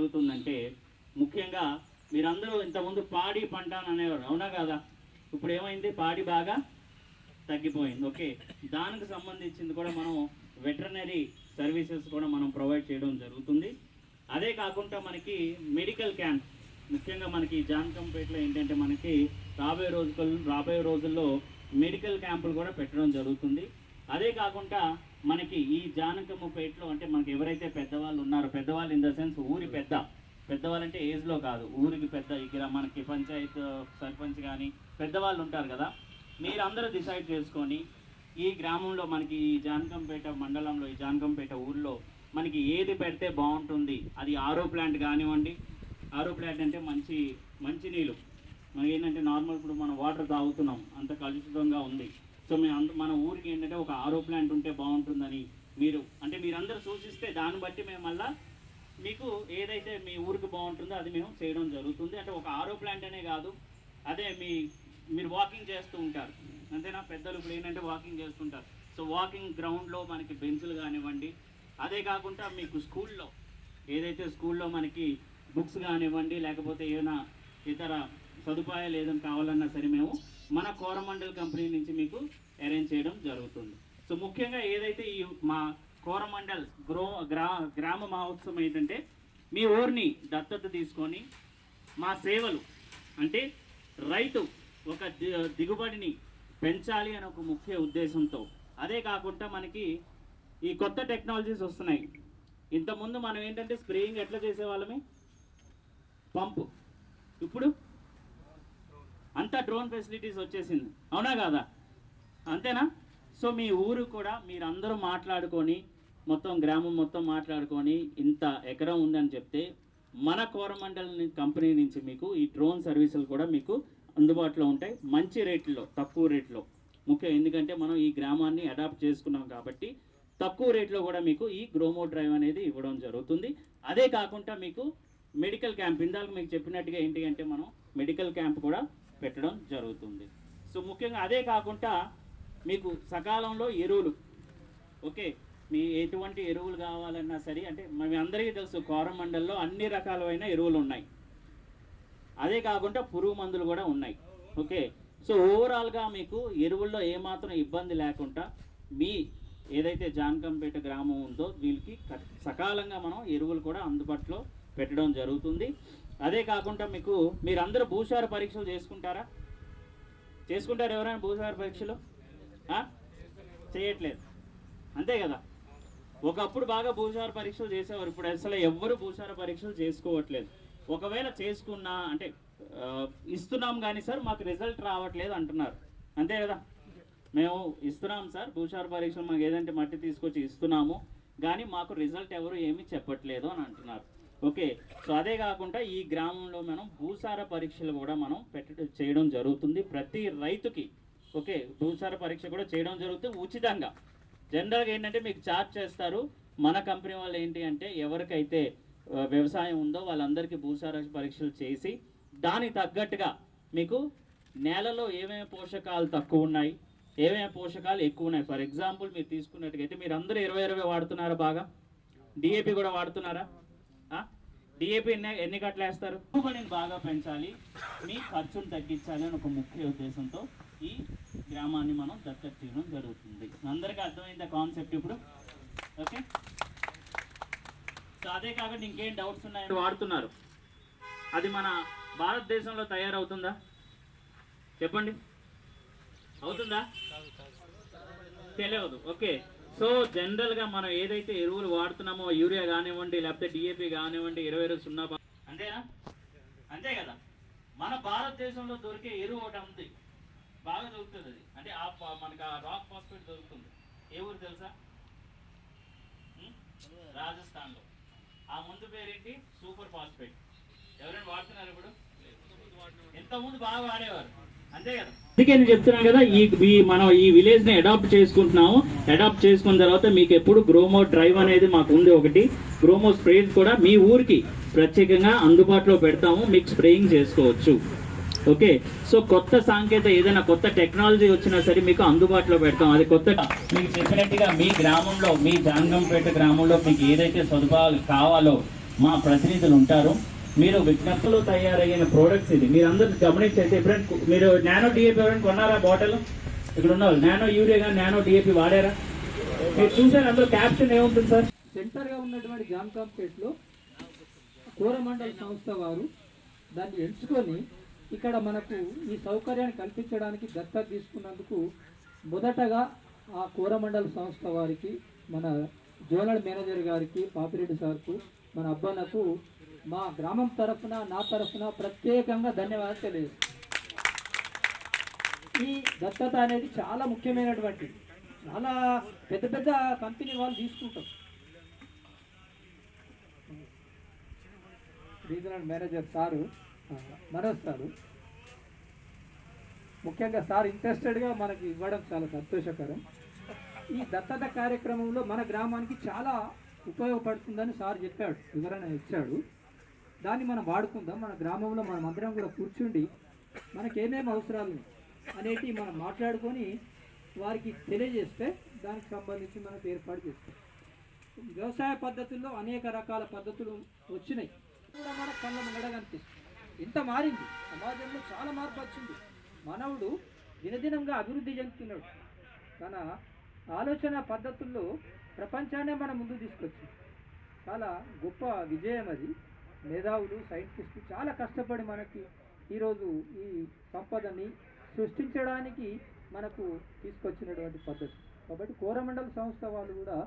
జరుగుతుందంటే ముఖ్యంగా మీరందరూ ఇంతకుముందు పాడి పంట అని అనేవారు అవునా కదా? ఇప్పుడు ఏమైంది? పాడి బాగా తగ్గిపోయింది. ఓకే. దానికి సంబంధించింది కూడా మనం వెటర్నరీ సర్వీసెస్ కూడా మనం ప్రొవైడ్ చేయడం జరుగుతుంది. అదే కాకుండా మనకి మెడికల్ క్యాంప్ ముఖ్యంగా మనకి జాన్కంపేటలో ఏంటంటే మనకి రాబోయే రోజులు రాబోయే రోజుల్లో మెడికల్ క్యాంపులు కూడా పెట్టడం జరుగుతుంది. అదే కాకుండా మనకి ఈ జానకమ్మపేటలో అంటే మనకి ఎవరైతే పెద్దవాళ్ళు ఉన్నారో పెద్దవాళ్ళు ఇన్ ద సెన్స్ ఊరి పెద్ద పెద్దవాళ్ళంటే ఏజ్లో కాదు ఊరికి పెద్ద ఇక్కడ మనకి పంచాయత్ సర్పంచ్ కానీ పెద్దవాళ్ళు ఉంటారు కదా మీరందరూ డిసైడ్ చేసుకొని ఈ గ్రామంలో మనకి ఈ జానకంపేట మండలంలో ఈ జానకంపేట ఊర్లో మనకి ఏది పెడితే బాగుంటుంది అది ఆరో ప్లాంట్ కానివ్వండి ఆరో ప్లాంట్ అంటే మంచి మంచి నీళ్ళు మనకి ఏంటంటే నార్మల్ ఇప్పుడు మనం వాటర్ తాగుతున్నాం అంత కలుషితంగా ఉంది. సో మేము మన ఊరికి ఏంటంటే ఒక ఆరో ప్లాంట్ ఉంటే బాగుంటుందని మీరు అంటే మీరందరూ సూచిస్తే దాన్ని బట్టి మేము మళ్ళా మీకు ఏదైతే మీ ఊరికి బాగుంటుందో అది మేము చేయడం జరుగుతుంది. అంటే ఒక ఆరో ప్లాంట్ అనే కాదు అదే మీ మీరు వాకింగ్ చేస్తూ ఉంటారు. అంతేనా? పెద్దలు ఇప్పుడు ఏంటంటే వాకింగ్ చేస్తుంటారు. సో వాకింగ్ గ్రౌండ్లో మనకి బెంచ్లు కానివ్వండి అదే కాకుండా మీకు స్కూల్లో ఏదైతే స్కూల్లో మనకి బుక్స్ కానివ్వండి లేకపోతే ఏమైనా ఇతర సదుపాయాలు ఏదైనా కావాలన్నా సరే మేము మన కోరమండల్ కంపెనీ నుంచి మీకు అరేంజ్ చేయడం జరుగుతుంది. సో ముఖ్యంగా ఏదైతే ఈ మా కోరమండల్ గ్రో గ్రా గ్రామ మహోత్సవం ఏంటంటే మీ ఊరిని దత్తత తీసుకొని మా సేవలు అంటే రైతు ఒక దిగుబడిని పెంచాలి అనే ఒక ముఖ్య ఉద్దేశంతో. అదే కాకుండా మనకి ఈ కొత్త టెక్నాలజీస్ వస్తున్నాయి. ఇంతకుముందు మనం ఏంటంటే స్ప్రేయింగ్ ఎట్లా చేసేవాళ్ళమే? పంపు. ఇప్పుడు అంతా డ్రోన్ ఫెసిలిటీస్ వచ్చేసింది. అవునా కాదా? అంతేనా? సో మీ ఊరు కూడా మీరందరూ మాట్లాడుకొని మొత్తం గ్రామం మొత్తం మాట్లాడుకొని ఇంత ఎకరం ఉందని చెప్తే మన కోరమండల్ కంపెనీ నుంచి మీకు ఈ డ్రోన్ సర్వీసులు కూడా మీకు అందుబాటులో ఉంటాయి. మంచి రేట్లో తక్కువ రేట్లో. ముఖ్యం ఎందుకంటే మనం ఈ గ్రామాన్ని అడాప్ట్ చేసుకున్నాం కాబట్టి తక్కువ రేట్లో కూడా మీకు ఈ గ్రోమో డ్రైవ్ అనేది ఇవ్వడం జరుగుతుంది. అదే కాకుండా మీకు మెడికల్ క్యాంప్ ఇందాక మీకు చెప్పినట్టుగా ఏంటి అంటే మనం మెడికల్ క్యాంప్ కూడా పెట్టడం జరుగుతుంది. సో ముఖ్యంగా అదే కాకుండా మీకు సకాలంలో ఎరువులు ఓకే? మీ ఎటువంటి ఎరువులు కావాలన్నా సరే అంటే మేము అందరికీ తెలుసు కోరమండల్లో అన్ని రకాలైన ఎరువులు ఉన్నాయి అదే కాకుండా పురుగు మందులు కూడా ఉన్నాయి ఓకే? సో ఓవరాల్గా మీకు ఎరువుల్లో ఏమాత్రం ఇబ్బంది లేకుండా మీ ఏదైతే జానకంపేట గ్రామం ఉందో వీళ్ళకి సకాలంగా మనం ఎరువులు కూడా అందుబాటులో పెట్టడం జరుగుతుంది. అదే కాకుండా మీకు మీరందరూ భూసార పరీక్షలు చేసుకుంటారా? చేసుకుంటారు ఎవరైనా భూసార పరీక్షలు? చేయట్లేదు. అంతే కదా? ఒకప్పుడు బాగా భూసార పరీక్షలు చేసేవారు. ఇప్పుడు అసలు ఎవ్వరు భూసార పరీక్షలు చేసుకోవట్లేదు. ఒకవేళ చేసుకున్నా అంటే ఇస్తున్నాం కానీ సార్ మాకు రిజల్ట్ రావట్లేదు అంటున్నారు. అంతే కదా? మేము ఇస్తున్నాం సార్ భూసార పరీక్షలు మాకు ఏదంటే మట్టి తీసుకొచ్చి ఇస్తున్నాము. కానీ మాకు రిజల్ట్ ఎవరు ఏమీ చెప్పట్లేదు అని అంటున్నారు. ఓకే. సో అదే కాకుండా ఈ గ్రామంలో మనం భూసార పరీక్షలు కూడా మనం పెట్ట చేయడం జరుగుతుంది ప్రతి రైతుకి. ఓకే. భూసార పరీక్ష కూడా చేయడం జరుగుతుంది ఉచితంగా. జనరల్గా ఏంటంటే మీకు చార్జ్ చేస్తారు. మన కంపెనీ వాళ్ళు ఏంటి అంటే ఎవరికైతే వ్యవసాయం ఉందో వాళ్ళందరికీ భూసార పరీక్షలు చేసి దానికి తగ్గట్టుగా మీకు నేలలో ఏమేమి పోషకాలు తక్కువ ఉన్నాయి ఏమేమి పోషకాలు ఎక్కువ ఉన్నాయి. ఫర్ ఎగ్జాంపుల్ మీరు తీసుకున్నట్టుగా అయితే మీరు అందరూ ఇరవై ఇరవై వాడుతున్నారా బాగా? డిఏపి కూడా వాడుతున్నారా? డిఏపి ఎన్ని ఎన్ని కట్టలు వేస్తారు? దిగుబడిని బాగా పెంచాలి. మీ ఖర్చును తగ్గించాలి అని ఒక ముఖ్య ఉద్దేశంతో ఈ గ్రామాన్ని మనం దత్తత తీయడం జరుగుతుంది. అందరికీ అర్థమైందా కాన్సెప్ట్ ఇప్పుడు? ఓకే? సో అదే కాకుండా ఇంకేం డౌట్స్ ఉన్నాయని వాడుతున్నారు. అది మన భారతదేశంలో తయారవుతుందా? చెప్పండి. అవుతుందా? తెలియదు. ఓకే. సో జనరల్గా మనం ఏదైతే ఎరువులు వాడుతున్నామో యూరియా కానివ్వండి లేకపోతే డిఏపి కానివ్వండి ఇరవై ఇరవై సున్నా అంతేనా? అంతే కదా. మన భారతదేశంలో దొరికే ఎరువు ఒకటి ఉంది బాగా దొరుకుతుంది అది. అంటే ఆ మనకు ఆ రాక్ ఫాస్ఫేట్ దొరుకుతుంది. ఏ ఊరు తెలుసా? రాజస్థాన్ రాజస్థాన్లో. ఆ ముందు పేరేంటి? Super phosphate. ఎవరైనా వాడుతున్నారు ఇప్పుడు? ఎంత ముందు బాగా వాడేవారు? అందుకే నేను చెప్తున్నాను కదా ఈ ఈ మనం ఈ విలేజ్ని అడాప్ట్ చేసుకుంటున్నాము. అడాప్ట్ చేసుకున్న తర్వాత మీకు ఎప్పుడు గ్రోమో డ్రైవ్ అనేది మాకు ఉంది ఒకటి. గ్రోమో స్ప్రేస్ కూడా మీ ఊరికి ప్రత్యేకంగా అందుబాటులో పెడతాము మీకు స్ప్రేయింగ్ చేసుకోవచ్చు. ఓకే? సో కొత్త సాంకేతిక ఏదైనా కొత్త టెక్నాలజీ వచ్చినా సరే మీకు అందుబాటులో పెడతాం. అది కొత్త మీకు చెప్పినట్టుగా మీ గ్రామంలో మీ జాంగంపేట గ్రామంలో మీకు ఏదైతే సదుపాయాలు కావాలో మా ప్రతినిధులు ఉంటారు. మీరు విజ్ఞప్తులు తయారయ్యిన ప్రోడక్ట్స్ ఇది. మీరు అందరు గమనించే ఎప్పుడైనా మీరు నానో డిఏపి ఎవరైనా కొన్నారా బాటిల్ ఇక్కడ ఉన్న నానో యూరియా కానీ నానో డిఏపి వాడారా? మీరు చూసారు అందులో క్యాప్షన్ ఏముంటుంది సార్? సెంటర్గా ఉన్నటువంటి జామ్ కాంప్లెక్స్లో సంస్థ వారు దాన్ని ఎంచుకొని ఇక్కడ మనకు ఈ సౌకర్యాన్ని కల్పించడానికి దత్తత తీసుకున్నందుకు మొదటగా ఆ కోరమండల సంస్థ వారికి మన జోనల్ మేనేజర్ గారికి పాపిరెడ్డి సార్కు మన అబ్బాలకు మా గ్రామం తరఫున నా తరఫున ప్రత్యేకంగా ధన్యవాదాలు తెలియదు ఈ దత్తత అనేది చాలా ముఖ్యమైనటువంటిది చాలా పెద్ద పెద్ద కంపెనీ వాళ్ళు తీసుకుంటారు. Regional manager sir Manoj sir. ముఖ్యంగా సార్ ఇంట్రెస్టెడ్గా మనకి ఇవ్వడం చాలా సంతోషకరం. ఈ దత్తత కార్యక్రమంలో మన గ్రామానికి చాలా ఉపయోగపడుతుందని సార్ చెప్పాడు వివరణ ఇచ్చాడు. దాన్ని మనం వాడుకుందాం. మన గ్రామంలో మనం అందరం కూడా కూర్చుండి మనకి ఏమేమి అవసరాలు ఉన్నాయి అనేటివి మనం మాట్లాడుకొని వారికి తెలియజేస్తే దానికి సంబంధించి మనకు ఏర్పాటు చేస్తాం. వ్యవసాయ పద్ధతుల్లో అనేక రకాల పద్ధతులు వచ్చినాయి. కూడా మన కళ్ళ ముంగడ కనిపిస్తుంది. ఇంత మారింది. సమాజంలో చాలా మార్పు వచ్చింది. మానవుడు దినదినంగా అభివృద్ధి చెందుతున్నాడు. తన ఆలోచన పద్ధతుల్లో ప్రపంచాన్నే మన ముందు తీసుకొచ్చింది. చాలా గొప్ప విజయం అది. మేధావులు సైంటిస్టులు చాలా కష్టపడి మనకి ఈరోజు ఈ సంపదని సృష్టించడానికి మనకు తీసుకొచ్చినటువంటి పద్ధతి. కాబట్టి కోరమండల సంస్థ వాళ్ళు కూడా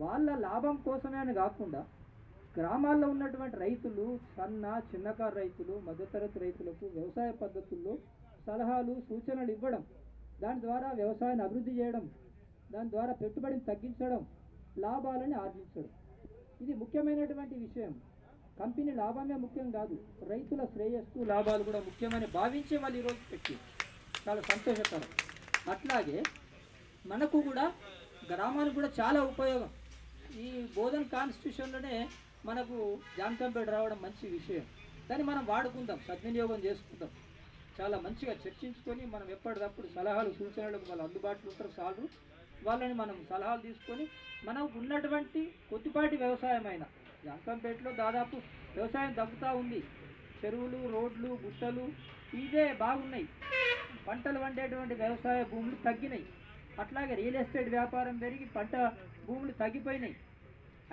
వాళ్ళ లాభం కోసమే అని కాకుండా గ్రామాల్లో ఉన్నటువంటి రైతులు సన్న చిన్నకారు రైతులు మధ్యతరగతి రైతులకు వ్యవసాయ పద్ధతుల్లో సలహాలు సూచనలు ఇవ్వడం దాని ద్వారా వ్యవసాయాన్ని అభివృద్ధి చేయడం దాని ద్వారా పెట్టుబడిని తగ్గించడం లాభాలని ఆర్జించడం. ఇది ముఖ్యమైనటువంటి విషయం. కంపెనీ లాభమే ముఖ్యం కాదు రైతుల శ్రేయస్సు లాభాలు కూడా ముఖ్యమని భావించే వాళ్ళు ఈరోజు పెట్టి. చాలా సంతోషకరం. అట్లాగే మనకు కూడా గ్రామానికి కూడా చాలా ఉపయోగం. ఈ బోధన్ కాన్స్టిట్యూషన్లోనే మనకు జామకంపేట రావడం మంచి విషయం. దాన్ని మనం వాడుకుందాం సద్వినియోగం చేసుకుందాం. చాలా మంచిగా చర్చించుకొని మనం ఎప్పటికప్పుడు సలహాలు సూచనలకు వాళ్ళు అందుబాటులో ఉంటారు సార్లు వాళ్ళని మనం సలహాలు తీసుకొని మనకు ఉన్నటువంటి కొద్దిపాటి వ్యవసాయమైన జంకంపేటలో దాదాపు వ్యవసాయం తగ్గుతూ ఉంది. చెరువులు రోడ్లు గుట్టలు ఇదే బాగున్నాయి. పంటలు వండేటువంటి వ్యవసాయ భూములు తగ్గినాయి. అట్లాగే రియల్ ఎస్టేట్ వ్యాపారం పెరిగి పంట భూములు తగ్గిపోయినాయి.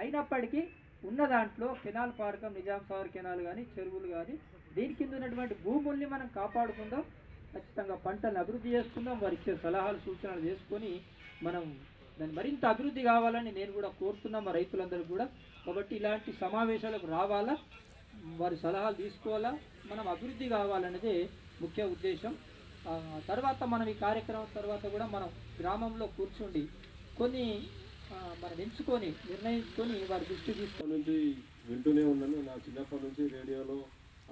అయినప్పటికీ ఉన్న దాంట్లో కెనాల్ పార్కం నిజాం సాగర్ కెనాల్ కానీ చెరువులు కానీ దీని కింద ఉన్నటువంటి భూముల్ని మనం కాపాడుకుందాం. ఖచ్చితంగా పంటలను అభివృద్ధి చేసుకుందాం. వారు ఇచ్చే సలహాలు సూచనలు చేసుకొని మనం దాన్ని మరింత అభివృద్ధి కావాలని నేను కూడా కోరుతున్నా మా రైతులందరూ కూడా. కాబట్టి ఇలాంటి సమావేశాలకు రావాలా? వారి సలహాలు తీసుకోవాలా? మనం అభివృద్ధి కావాలనేదే ముఖ్య ఉద్దేశం. తర్వాత మనం ఈ కార్యక్రమం తర్వాత కూడా మనం గ్రామంలో కూర్చుండి కొన్ని మనం ఎంచుకొని నిర్ణయించుకొని వారి దృష్టి తీసుకొని నుంచి వింటూనే ఉన్నాను. నా చిన్నప్పటి నుంచి రేడియోలో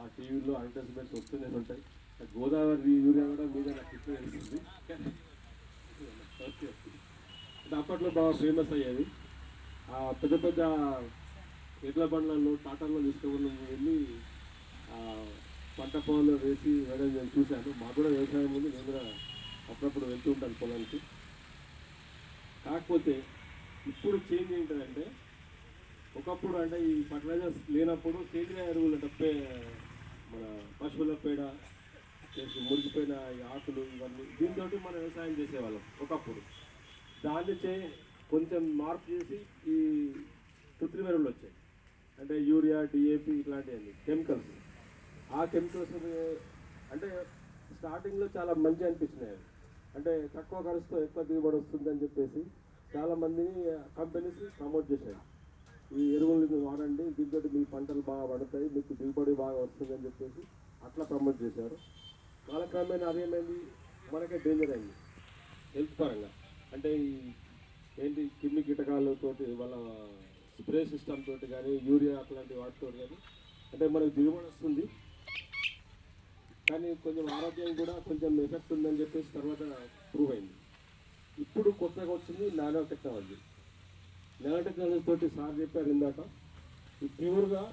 ఆ టీవీలో అడ్వర్టైజ్మెంట్స్ వస్తూనే ఉంటాయి. గోదావరి యూరియా కూడా మీద నాకు ఇప్పుడు తెలుస్తుంది ఓకే. అప్పట్లో బాగా ఫేమస్ అయ్యేది. పెద్ద పెద్ద ఎడ్ల బండ్లలో టాటాల్లో తీసుకుని వెళ్ళి పంట పొలంలో వేసి వేయడం నేను చూశాను. మాకు కూడా వ్యవసాయం ఉంది నేను కూడా అప్పుడప్పుడు వెళ్తూ ఉంటాను పొలానికి. కాకపోతే ఇప్పుడు చేంజ్ ఏంటంటే ఒకప్పుడు అంటే ఈ ఫర్టిలైజర్స్ లేనప్పుడు సేంద్రియ ఎరువులు అంటే మన పశువుల పేడ చేసి మురిగిపోయిన ఈ ఆకులు ఇవన్నీ దీంతో మనం వ్యవసాయం చేసేవాళ్ళం ఒకప్పుడు. దాన్ని చే కొంచెం మార్పు చేసి ఈ కృత్రిమ ఎరువులు వచ్చాయి. అంటే యూరియా డిఏపి ఇట్లాంటివన్నీ కెమికల్స్ ఆ కెమికల్స్ అంటే స్టార్టింగ్లో చాలా మంచి అనిపించినాయి. అవి. అంటే తక్కువ ఖర్చుతో ఎక్కువ దిగుబడి వస్తుందని చెప్పేసి చాలా మందిని కంపెనీస్ ప్రమోట్ చేశాయి. ఈ ఎరువులు వాడండి దీంతో మీ పంటలు బాగా పడతాయి మీకు దిగుబడి బాగా వస్తుందని చెప్పేసి అట్లా ప్రమోట్ చేశారు. కాలక్రమేణా అదేమైంది మనకే డేంజర్ అయింది. హెల్త్ పరంగా. అంటే ఈ ఏంటి? కిడ్నీ కీటకాలతోటి వాళ్ళ స్ప్రే సిస్టమ్ తోటి కానీ యూరియా అట్లాంటి వాటితో కానీ అంటే మనకు దిగుబడి వస్తుంది. కానీ కొంచెం ఆరోగ్యం కూడా కొంచెం ఎఫెక్ట్ ఉందని చెప్పేసి తర్వాత ప్రూవ్ అయింది. ఇప్పుడు కొత్తగా వచ్చింది నానో టెక్నాలజీ నానో టెక్నాలజీ తోటి సార్ చెప్పారు ఇందాక. ప్యూర్గా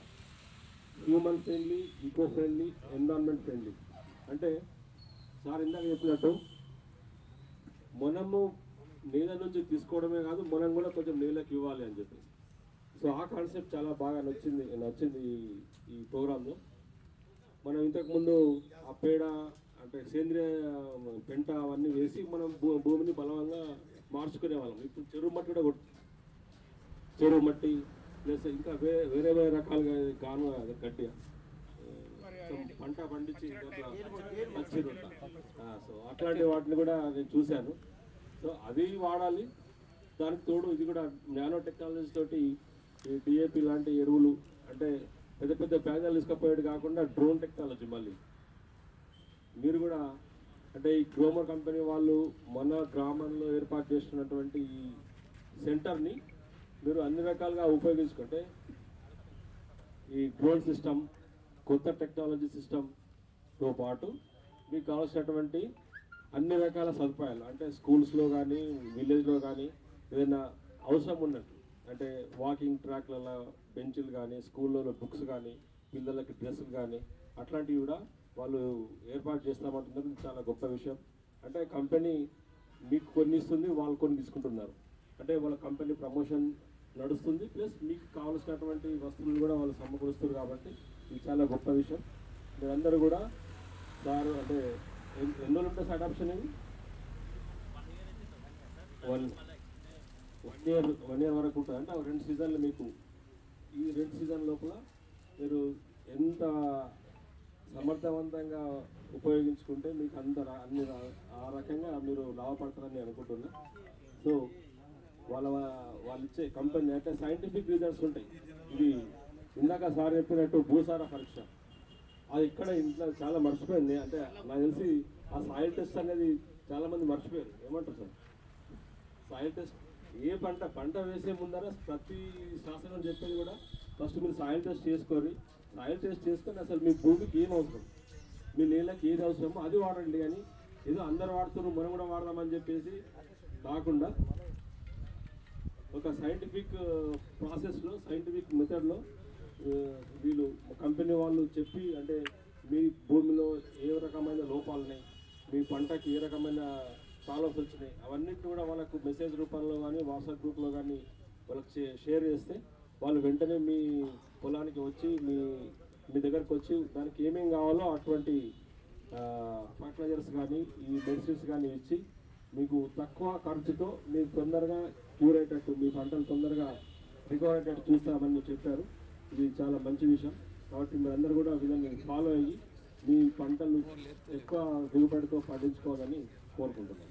human friendly eco friendly environment friendly అంటే సార్ ఇందాక చెప్పినట్టు మనము నేల నుంచి తీసుకోవడమే కాదు మనం కూడా కొంచెం నేలకు ఇవ్వాలి అని చెప్పేసి. సో ఆ కాన్సెప్ట్ చాలా బాగా నచ్చింది నచ్చింది ఈ ప్రోగ్రాంలో. మనం ఇంతకుముందు ఆ పేడ అంటే సేంద్రియ పెంట అవన్నీ వేసి మనం భూ భూమిని బలవంగా మార్చుకునే వాళ్ళం. ఇప్పుడు చెరువు మట్టి కూడా చెరువు మట్టి ప్లస్ ఇంకా వేరే వేరే వేరే రకాలుగా గాను అది గడ్డి. పంట పండించి. ఆ, సో అట్లాంటి వాటిని కూడా నేను చూశాను. సో అది వాడాలి. దానికి తోడు ఇది కూడా నానో టెక్నాలజీ తోటి ఈ డిఏపి లాంటి ఎరువులు అంటే పెద్ద పెద్ద ప్యానల్ ఇసుకపోయేది కాకుండా డ్రోన్ టెక్నాలజీ మళ్ళీ. మీరు కూడా అంటే ఈ క్రోమర్ కంపెనీ వాళ్ళు మన గ్రామంలో ఏర్పాటు చేస్తున్నటువంటి ఈ సెంటర్ని మీరు అన్ని రకాలుగా ఉపయోగించుకుంటే ఈ డ్రోన్ సిస్టమ్ కొత్త టెక్నాలజీ సిస్టమ్తో పాటు మీకు కావాల్సినటువంటి అన్ని రకాల సదుపాయాలు అంటే స్కూల్స్లో కానీ విలేజ్లో కానీ ఏదైనా అవసరం ఉన్నట్టు. అంటే వాకింగ్ ట్రాక్లలో బెంచ్లు కానీ స్కూల్లో బుక్స్ కానీ పిల్లలకి డ్రెస్సులు కానీ అట్లాంటివి కూడా వాళ్ళు ఏర్పాటు చేస్తామంటున్నారు. ఇది చాలా గొప్ప విషయం. అంటే కంపెనీ మీకు కొన్ని ఇస్తుంది వాళ్ళు కొన్ని తీసుకుంటున్నారు. అంటే వాళ్ళ కంపెనీ ప్రమోషన్ నడుస్తుంది ప్లస్ మీకు కావాల్సినటువంటి వస్తువులు కూడా వాళ్ళు సమకూరుస్తారు కాబట్టి ఇది చాలా గొప్ప విషయం. మీరందరూ కూడా సార్ అంటే ఎన్- ఎన్ని రోజులు ఉంటుంది సార్ అడాప్షన్ ఇది? One one year one year వరకు ఉంటుంది అంటే ఆ రెండు సీజన్లు మీకు ఈ రెండు సీజన్ లోపల మీరు ఎంత సమర్థవంతంగా ఉపయోగించుకుంటే మీకు అందరు అన్ని ఆ రకంగా మీరు లాభపడతారని నేను అనుకుంటున్నా. సో వాళ్ళ వాళ్ళు ఇచ్చే కంపెనీ అంటే సైంటిఫిక్ రీజన్స్ ఉంటాయి. ఇది ఇందాక సార్ చెప్పినట్టు భూసార పరీక్ష. అది ఇక్కడ ఇంట్లో చాలా మర్చిపోయింది. అంటే నాకు తెలిసి ఆ సాయిల్ టెస్ట్ అనేది చాలామంది మర్చిపోయారు. ఏమంటారు సార్? సాయిల్ టెస్ట్ ఏ పంట పంట వేసే ముందర ప్రతి శాస్త్రం చెప్పేది కూడా ఫస్ట్ మీరు సాయిల్ టెస్ట్ చేసుకోండి. సాయిల్ టెస్ట్ చేసుకొని అసలు మీ భూమికి ఏం అవసరం? మీ నీళ్ళకి ఏది అవసరమో అది వాడండి కానీ ఏదో అందరు వాడుతున్నారు మనం కూడా వాడదామని చెప్పేసి కాకుండా ఒక సైంటిఫిక్ ప్రాసెస్లో సైంటిఫిక్ మెథడ్లో వీళ్ళు కంపెనీ వాళ్ళు చెప్పి అంటే మీ భూమిలో ఏ రకమైన లోపాలు ఉన్నాయి మీ పంటకి ఏ రకమైన ప్రాబ్లమ్స్ వచ్చినాయి అవన్నిటిని కూడా వాళ్ళకు మెసేజ్ రూపంలో కానీ వాట్సాప్ గ్రూప్లో కానీ వాళ్ళకి షేర్ చేస్తే వాళ్ళు వెంటనే మీ పొలానికి వచ్చి మీ మీ దగ్గరకు వచ్చి దానికి ఏమేం కావాలో అటువంటి ఫర్టిలైజర్స్ కానీ ఈ మెడిసిన్స్ కానీ ఇచ్చి మీకు తక్కువ ఖర్చుతో మీరు తొందరగా క్యూర్ అయ్యేటట్టు మీ పంటలు తొందరగా రికవర్ అయ్యేటట్టు చూస్తామని చెప్పారు. ఇది చాలా మంచి విషయం. కాబట్టి మీరందరూ కూడా వీళ్ళని ఫాలో అయ్యి మీ పంటలు ఎక్కువ దిగుబడితో పండించుకోవాలని కోరుకుంటున్నాను.